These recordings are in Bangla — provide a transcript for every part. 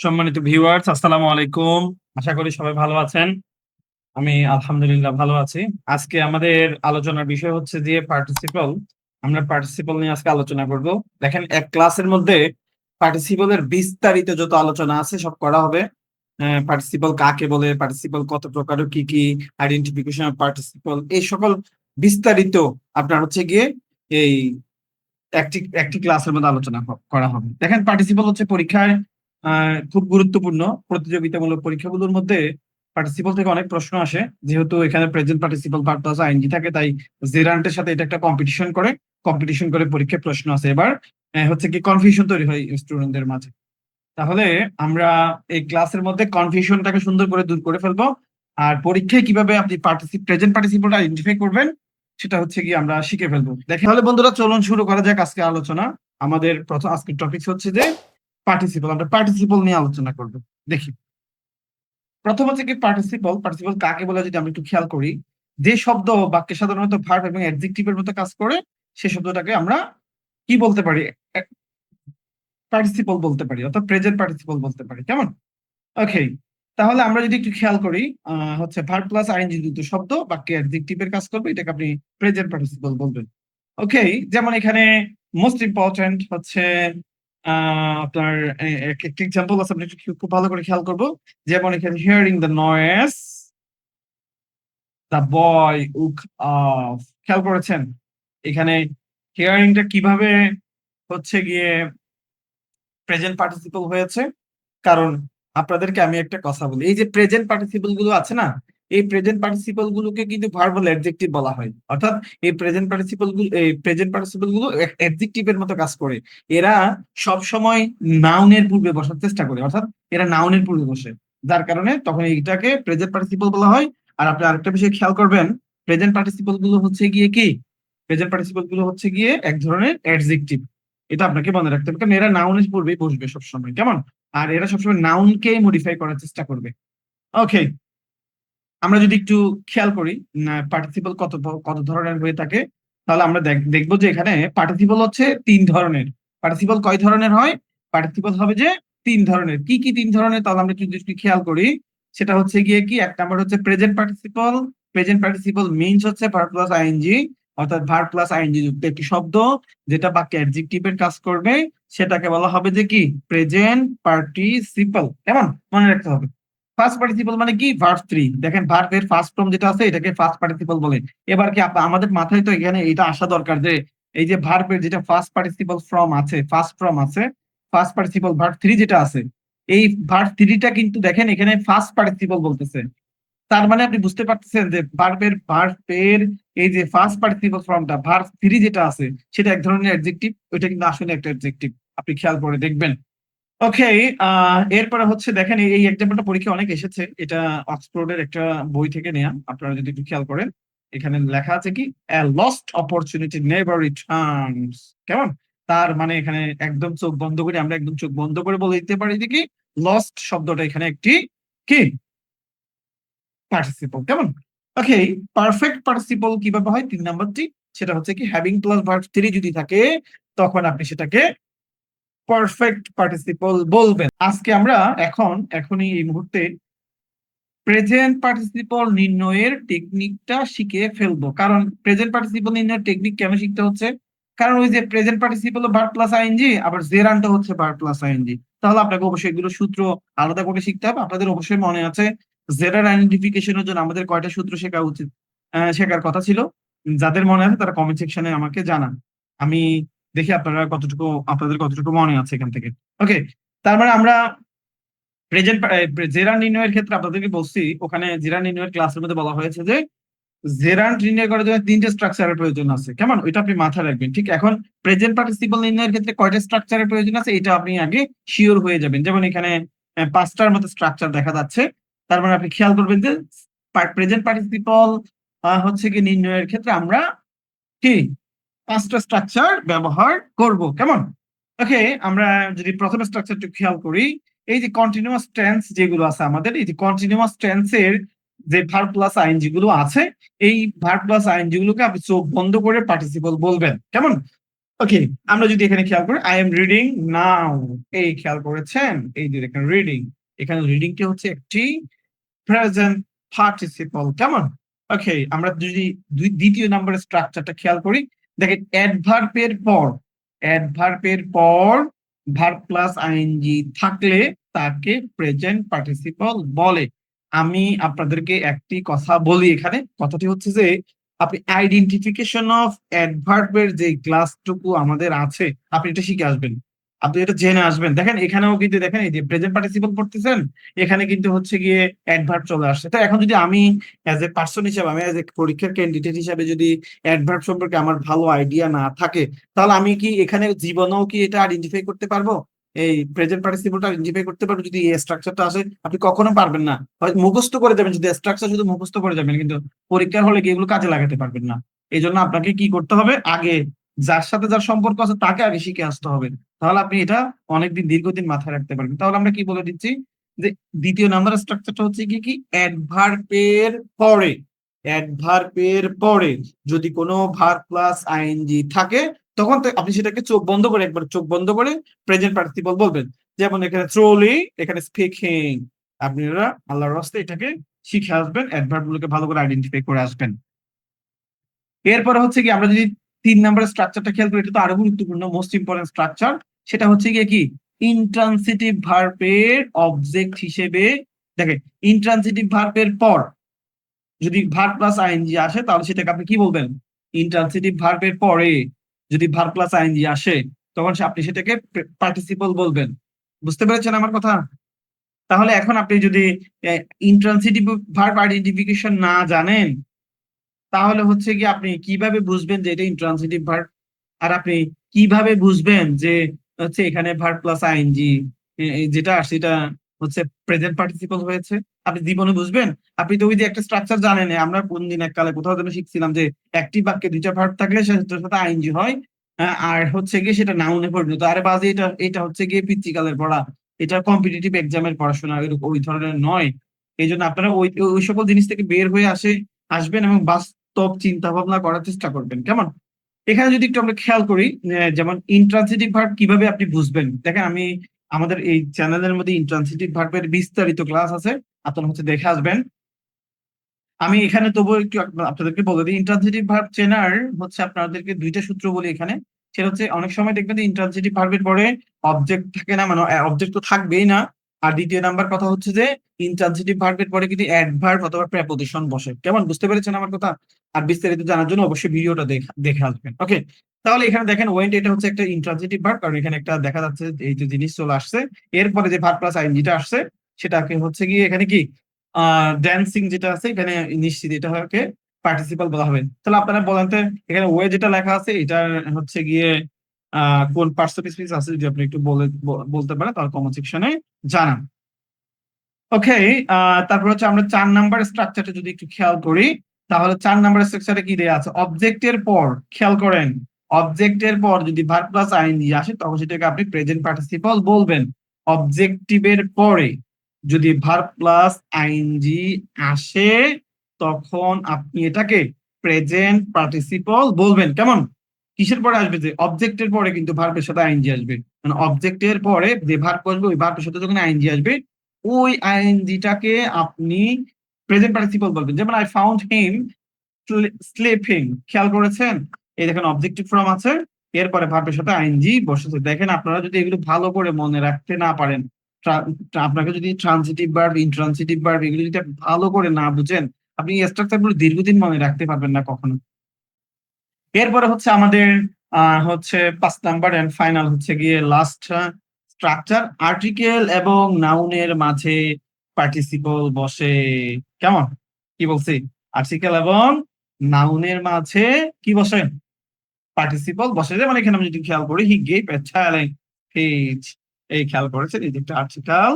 সম্মানিত ভিউয়ার্স আসসালামু আলাইকুম। আশা করি সবাই ভালো আছেন। আমি আলহামদুলিল্লাহ ভালো আছি। আজকে আমাদের আলোচনার বিষয় হচ্ছে যে পার্টিসিপল আমরা পার্টিসিপল নিয়ে আজকে আলোচনা করব। দেখেন, এক ক্লাসের মধ্যে পার্টিসিপলের বিস্তারিত যত আলোচনা আছে, সব করা হবে। পার্টিসিপল কাকে বলে পার্টিসিপল কত প্রকার কি কি আইডেন্টিফিকেশন অফ পার্টিসিপল এই সকল বিস্তারিত আপনার হচ্ছে গিয়ে এই একটি একটি ক্লাসের মধ্যে আলোচনা করা হবে। দেখেন পার্টিসিপল হচ্ছে পরীক্ষায় খুব গুরুত্বপূর্ণ প্রতিযোগিতামূলক পরীক্ষাগুলোর মধ্যে পার্টিসিপল থেকে অনেক প্রশ্ন আসে। যেহেতু এখানে present participle part plus ING থাকে, তাই জেরান্টের সাথে এটা একটা কম্পিটিশন করে কম্পিটিশন করে পরীক্ষায় প্রশ্ন আছে এবার হচ্ছে কি কনফিউশন তৈরি হয় স্টুডেন্টদের মাঝে। তাহলে আমরা এই ক্লাসের মধ্যে কনফিউশনটাকে সুন্দর করে দূর করে ফেলব। আর পরীক্ষায় কীভাবে আপনি পার্টিসিপ প্রেজেন্ট পার্টিসিপল আইডেন্টিফাই করবেন, সেটা হচ্ছে কি আমরা শিখে ফেলব। দেখে তাহলে বন্ধুরা চলুন শুরু করা যাক আজকে আলোচনা। আমাদের প্রথম, আজকের টপিক হচ্ছে যে পার্টিসিপল আমরা পার্টিসিপল নিয়ে আলোচনা করব। দেখি। প্রথম হচ্ছে কি পার্টিসিপল পার্টিসিপল কাকে বলে যদি আমরা একটু খেয়াল করি, যে শব্দ বাক্যে সাধারণত ভার্ব এবং অ্যাডজেক্টিভের মতো কাজ করে, সে শব্দটাকে আমরা কি বলতে পারি? পার্টিসিপল বলতে পারি, অর্থাৎ প্রেজেন্ট পার্টিসিপল বলতে পারি, কেমন? ওকে তাহলে আমরা যদি একটু খেয়াল করি হচ্ছে ভার্ব প্লাস আইএনজি দুটো শব্দ, বাক্যে অ্যাডজেক্টিভের কাজ করবে, এটাকে আপনি প্রেজেন্ট পার্টিসিপল বলবেন। ওকে যেমন এখানে মোস্ট ইম্পর্টেন্ট হচ্ছে আহ, আপনার এ- এক- এক্সাম্পল আছে আপনি খুব ভালো করে খেয়াল করব। যেমন এখানে hearing the noise the boy woke of খেয়াল করেছেন? এখানে হিয়ারিংটা কীভাবে হচ্ছে গিয়ে প্রেজেন্ট পার্টিসিপল হয়েছে? কারণ আপনাদেরকে আমি একটা কথা বলি এই যে প্রেজেন্ট পার্টিসিপলগুলো আছে না এই প্রেজেন্ট পার্টিসিপল গুলোকে কিন্তু ভার্বাল অ্যাডজেক্টিভ বলা হয়। অর্থাৎ এই প্রেজেন্ট পার্টিসিপলগুলো, এই প্রেজেন্ট পার্টিসিপলগুলো অ্যাডজেক্টিভের মতো কাজ করে। এরা সব সময় নাউনের পূর্বে বসার চেষ্টা করে, অর্থাৎ এরা নাউনের পূর্বে বসে। যার কারণে তখন এইটাকে প্রেজেন্ট পার্টিসিপল বলা হয়। আর আপনি আরেকটা বিষয় খেয়াল করবেন প্রেজেন্ট পার্টিসিপলগুলো হচ্ছে গিয়ে কি? প্রেজেন্ট পার্টিসিপলগুলো হচ্ছে গিয়ে এক ধরনের অ্যাডজেক্টিভ এটা আপনাকে মনে রাখতে হবে, কারণ এরা নাউনের পূর্বেই বসবে সবসময়, কেমন? আর এরা সবসময় নাউনকে মডিফাই করার চেষ্টা করবে। ওকে আমরা যদি একটু খেয়াল করি পার্টিসিপল কত কত ধরনের হয়ে থাকে, তাহলে আমরা দেখ- দেখব যে এখানে পার্টিসিপল হচ্ছে তিন ধরনের। পার্টিসিপল কয় ধরনের হয়? পার্টিসিপল হবে যে তিন ধরনের। কি কি তিন ধরনের? তাহলে আমরা যদি একটু খেয়াল করি, সেটা হচ্ছে গিয়ে কি? এক নাম্বার হচ্ছে present participle present participle means হচ্ছে ভার্ব প্লাস আইএনজি অর্থাৎ ভার্ব প্লাস আইএনজি যুক্ত একটি শব্দ, যেটা বাক্যে অ্যাডজেক্টিভের কাজ করবে। সেটাকে বলা হবে যে কি? প্রেজেন্ট পার্টিসিপল কেমন? মনে রাখতে হবে। ফার্স্ট মানে কি? থ্রি দেখেন ফার্স্ট ফর্ম যেটা আছে, এটাকে ফার্স্ট বলে। এবার কি আমাদের মাথায় তো এখানে এটা আসা দরকার যে, এই যে ভার্বের যেটা ফার্স্ট পার্টিসিপল ফর্ম আছে ফার্স্ট ফর্ম আছে ফার্স্ট থ্রি যেটা আছে, এই ভার্ব থ্রিটা কিন্তু দেখেন, এখানে ফার্স্ট পার্টিসিপল বলতেছে। তার মানে আপনি বুঝতে পারতেছেন যে ভার্বের ভার্বের এই যে ফার্স্ট পার্টিসিপল ফর্মটা ভার্ব থ্রি যেটা আছে, সেটা এক ধরনের অ্যাডজেক্টিভ ওইটা কিন্তু আসলে একটা অ্যাডজেক্টিভ আপনি খেয়াল করে দেখবেন। ওকে এরপরে হচ্ছে দেখেন, এই- এক্সাম্পলটা পরীক্ষা অনেক এসেছে। এটা অক্সফোর্ডের একটা বই থেকে নেয়া, আপনারা যদি একটু খেয়াল করেন। এখানে লেখা আছে কি? লস্ট অপরচুনিটি নেভার রিটার্নস কেমন? তার মানে এখানে একদম চোখ বন্ধ করে, আমরা একদম চোখ বন্ধ করে বলে দিতে পারি কি? লস্ট শব্দটা এখানে একটি কি? পার্টিসিপল কেমন? ওকে পারফেক্ট পার্টিসিপল কীভাবে হয়? তিন নাম্বারটি, সেটা হচ্ছে কি হ্যাভিং প্লাস ভার্ব থ্রি যদি থাকে, তখন আপনি সেটাকে পারফেক্ট পার্টিসিপল বলবেন। আজকে আমরা এখন, এখনই এই মুহূর্তে প্রেজেন্ট পার্টিসিপল নির্ণয়ের টেকনিকটা শিখে ফেলব। কারণ প্রেজেন্ট পার্টিসিপল নির্ণয়ের টেকনিক কেন শিখতে হচ্ছে? কারণ ওই যে প্রেজেন্ট পার্টিসিপল বার প্লাস আইএনজি আবার জেরানটা হচ্ছে বার প্লাস আইএনজি তাহলে আপনাকে অবশ্যই এগুলো সূত্র আলাদা করে শিখতে হবে। আপনাদের অবশ্যই মনে আছে জেরার আইডেন্টিফিকেশনের জন্য আমাদের কয়টা সূত্র শেখা উচিত? শেখার কথা ছিল। যাদের মনে আছে তারা কমেন্ট সেকশনে আমাকে জানান। আমি দেখি আপনারা কতটুকু, আপনাদের কতটুকু মনে আছে এখান থেকে। ওকে তার মানে আমরা প্রেজেন্ট জেরা নির্ণয়ের ক্ষেত্রে আপনাদেরকে বলছি, ওখানে জেরা নির্ণয়ের ক্লাসের মধ্যে বলা হয়েছে যে জেরান্ট নির্ণয় করার জন্য তিনটে স্ট্রাকচারের প্রয়োজন আছে। কেমন? ওইটা আপনি মাথায় রাখবেন। ঠিক এখন প্রেজেন্ট পার্টিসিপল নির্ণয়ের ক্ষেত্রে কয়টা স্ট্রাকচারের প্রয়োজন আছে, এটা আপনি আগে শিওর হয়ে যাবেন। যেমন এখানে পাঁচটার মতো স্ট্রাকচার দেখা যাচ্ছে। তার মানে আপনি খেয়াল করবেন যে প্রেজেন্ট পার্টিসিপল হচ্ছে কি নির্ণয়ের ক্ষেত্রে আমরা কি পাঁচটা স্ট্রাকচার ব্যবহার করব, কেমন? ওকে আমরা যদি প্রথম স্ট্রাকচারটা খেয়াল করি, এই যে কন্টিনিউয়াস টেন্স যেগুলো আছে আমাদের, এই যে কন্টিনিউয়াস টেন্সের যে ভার প্লাস আইএনজি গুলো আছে, এই ভার প্লাস আইএনজি গুলোকে আপনি চোখ বন্ধ করে পার্টিসিপল বলবেন, কেমন? ওকে আমরা যদি এখানে খেয়াল করি আই এম রিডিং নাও এই খেয়াল করেছেন? এই যে এখানে রিডিং এখানে রিডিংটি হচ্ছে একটি প্রেজেন্ট পার্টিসিপল কেমন? ওকে আমরা যদি দ্বিতীয় নাম্বারের স্ট্রাকচারটা খেয়াল করি দেখেন অ্যাডভার্বের পর অ্যাডভার্বের পর ভার্ব প্লাস আইএনজি থাকলে তাকে প্রেজেন্ট পার্টিসিপল বলে। আমি আপনাদেরকে একটি কথা বলি এখানে। কথাটি হচ্ছে যে, আপনি আইডেন্টিফিকেশন অফ অ্যাডভার্বের যে ক্লাসটুকু আমাদের আছে, আপনি এটা শিখে আসবেন। আপনি এটা জেনে আসবেন। দেখেন, এখানেও কিন্তু দেখেন, এই যে প্রেজেন্ট পার্টিসিপল করতেছেন, এখানে কিন্তু হচ্ছে গিয়ে অ্যাডভার্ব চলে আসছে। তো এখন যদি আমি অ্যাজ এ পার্সন হিসাবে, আমি অ্যাজ এ পরীক্ষার ক্যান্ডিডেট হিসাবে যদি অ্যাডভার্ব সম্পর্কে আমার ভালো আইডিয়া না থাকে, তাহলে আমি কি এখানে জীবনেও কি এটা আইডেন্টিফাই করতে পারব? এই প্রেজেন্ট পার্টিসিপলটা আইডেন্টিফাই করতে পারব যদি এই স্ট্রাকচারটা আসে? আপনি কখনো পারবেন না। হয়তো মুখস্থ করে যাবেন, যদি স্ট্রাকচার শুধু মুখস্থ করে যাবেন, কিন্তু পরীক্ষার হলে কি এগুলো কাজে লাগাতে পারবেন না। এই জন্য আপনাকে কি করতে হবে? আগে যার সাথে যার সম্পর্ক আছে, তাকে আগে শিখে আসতে হবে। তাহলে আপনি এটা অনেকদিন, দীর্ঘদিন মাথায় রাখতে পারবেন। তাহলে আমরা কি বলে দিচ্ছি? যে দ্বিতীয় নাম্বার স্ট্রাকচারটা হচ্ছে কি কি? অ্যাডভার্বের পরে অ্যাডভার্বের পরে যদি কোনো ভার প্লাস আইএনজি থাকে, তখন আপনি সেটাকে চোখ বন্ধ করে একবার চোখ বন্ধ করে প্রেজেন্ট পার্টিসিপল বলবেন। যেমন এখানে থ্রোলি এখানে স্পিকিং আপনারা আল্লাহর রাস্তে এটাকে শিখে আসবেন অ্যাডভার্ব গুলোকে ভালো করে আইডেন্টিফাই করে আসবেন। এরপরে হচ্ছে কি, আমরা যদি তিন নাম্বার স্ট্রাকচারটা খেয়াল করি, এটা তো আরও গুরুত্বপূর্ণ মোস্ট ইম্পর্টেন্ট স্ট্রাকচার সেটা হচ্ছে গিয়ে কি? ইন্ট্রান্সিটিভ ভার্বের অবজেক্ট হিসেবে, দেখেন ইন্ট্রান্সিটিভ ভার্বের পর যদি ভার্ব প্লাস আইএনজি আসে, তাহলে সেটাকে আপনি কি বলবেন? ইন্ট্রান্সিটিভ ভার্বের পরে যদি ভার্ব প্লাস আইএনজি আসে, তখন আপনি সেটাকে পার্টিসিপল বলবেন। বুঝতে পেরেছেন আমার কথা? তাহলে এখন আপনি যদি ইন্ট্রান্সিটিভ ভার্ব আইডেন্টিফিকেশন না জানেন, তাহলে হচ্ছে কি আপনি কীভাবে বুঝবেন যে এটা ইন্ট্রান্সিটিভ ভার্ব আর আপনি কীভাবে বুঝবেন যে হচ্ছে এখানে ভার্ব প্লাস আইএনজি যেটা সেটা হচ্ছে প্রেজেন্ট পার্টিসিপল হয়েছে। আপনি জীবনে বুঝবেন, আপনি তো ওই যে একটা স্ট্রাকচার জানেন আমরা কোন দিন এককালে কোথাও যেন শিখছিলাম যে একটি বাক্যে দুইটা ভার্ব থাকলে সেটার সাথে আইএনজি হয় আর হচ্ছে গিয়ে সেটা নাউনে পরিণত। আরে বাজে, এটা এটা হচ্ছে গিয়ে পিতৃকালের পড়া, এটা কম্পিটিটিভ এক্সামের পড়াশোনা ওই ধরনের নয়। এই জন্য আপনারা ওই ওই সকল জিনিস থেকে বের হয়ে আসে, আসবেন এবং বাস্তব চিন্তা ভাবনা করার চেষ্টা করবেন, কেমন? এখানে যদি একটু আমরা খেয়াল করি যেমন ইন্ট্রান্সিটিভ ভার্ব কীভাবে আপনি বুঝবেন? দেখেন, আমি আমাদের এই চ্যানেলের মধ্যে ইন্ট্রান্সিটিভ ভার্বের বিস্তারিত ক্লাস আছে, আপনারা হচ্ছে দেখে আসবেন। আমি এখানে তবু একটু আপনাদেরকে বলে দিই ইন্ট্রান্সিটিভ ভার্ব চেনার হচ্ছে আপনাদেরকে দুইটা সূত্র বলি এখানে। সেটা হচ্ছে, অনেক সময় দেখবেন যে ইন্ট্রান্সিটিভ ভার্বের পরে অবজেক্ট থাকে না মানে অবজেক্ট তো থাকবেই না। আর দ্বিতীয় নাম্বার কথা হচ্ছে যে ইন্ট্রান্সিটিভ ভার্বের পরে কিন্তু অ্যাডভার্ব অথবা প্রেপোজিশন বসে। কেমন? বুঝতে পেরেছেন আমার কথা? আর বিস্তারিত জানার জন্য অবশ্যই ভিডিওটা দেখা আসবেন। ওকে তাহলে এখানে দেখেন ওয়েন্ট এটা হচ্ছে একটা ইন্ট্রান্সিটিভ ভার্ব কারণ এখানে একটা দেখা যাচ্ছে এই যে জিনিস চলে আসছে, এরপরে যে ভার্ব প্লাস আইনজিটা আসছে, সেটাকে হচ্ছে গিয়ে এখানে কি? ড্যান্সিং যেটা আছে, এখানে নিশ্চিত এটা হচ্ছে পার্টিসিপাল বলা হবে। তাহলে আপনারা বলেন এখানে ওয়ে যেটা লেখা আছে এটা হচ্ছে গিয়ে কোন পার্সন স্পিচ আছে যদি আপনি একটু বলে বলতে পারেন, তাহলে কমেন্ট সেকশনে জানান। ওকে তারপর হচ্ছে আমরা চার নাম্বার স্ট্রাকচারটা যদি একটু খেয়াল করি, তাহলে চার নাম্বার স্ট্রাকচারে কি দেয়া আছে? অবজেক্টের পর, খেয়াল করেন অবজেক্টের পর যদি ভার্ব প্লাস আইএনজি আসে, তখন সেটাকে আপনি প্রেজেন্ট পার্টিসিপল বলবেন। অবজেক্টিভের পরে যদি ভার্ব প্লাস আইএনজি আসে, তখন আপনি এটাকে প্রেজেন্ট পার্টিসিপল বলবেন। কেমন? কিসের পরে আসবে? যে অবজেক্টের পরে কিন্তু ভার্বের সাথে আইএনজি আসবে। মানে অবজেক্টের পরে যে ভার্ব আসবে, ওই ভার্বের সাথে যখন আইএনজি আসবে, ওই আইএনজিটাকে আপনি প্রেজেন্ট পার্টিসিপল বলবেন। যেমন আই ফাউন্ড হিম স্লিপিং খেয়াল করেছেন? এই দেখেন অবজেক্টিভ ফর্ম আছে। এরপরে ভার্বের সাথে আইএনজি বসেছে। দেখেন আপনারা যদি এগুলো ভালো করে মনে রাখতে না পারেন আপনাকে যদি ট্রানজিটিভ ভার্ব ইনট্রানজিটিভ ভার্ব এগুলো যদি ভালো করে না বুঝেন, আপনি এই স্ট্রাকচারগুলো দীর্ঘদিন মনে রাখতে পারবেন না কখনো। এরপরে হচ্ছে আমাদের হচ্ছে পাঁচ নাম্বার এন্ড ফাইনাল হচ্ছে গিয়ে লাস্ট স্ট্রাকচার আর্টিকেল এবং নাউনের মাঝে পার্টিসিপল বসে। কেমন? কি বলছি? আর্টিকেল এবং নাউনের মাঝে কি বসে? পার্টিসিপল বসে যে মানে এখানে আমি যদি খেয়াল করি হি গেভ এ পেজ এই খেয়াল করেছেন, এই যে একটা আর্টিকেল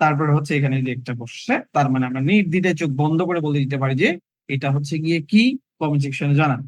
তারপরে হচ্ছে এখানে যে একটা বসছে, তার মানে আমরা নির্দ্বিধায় চোখ বন্ধ করে বলে দিতে পারি যে, এটা হচ্ছে গিয়ে কি? কমেন্ট সেকশনে জানান।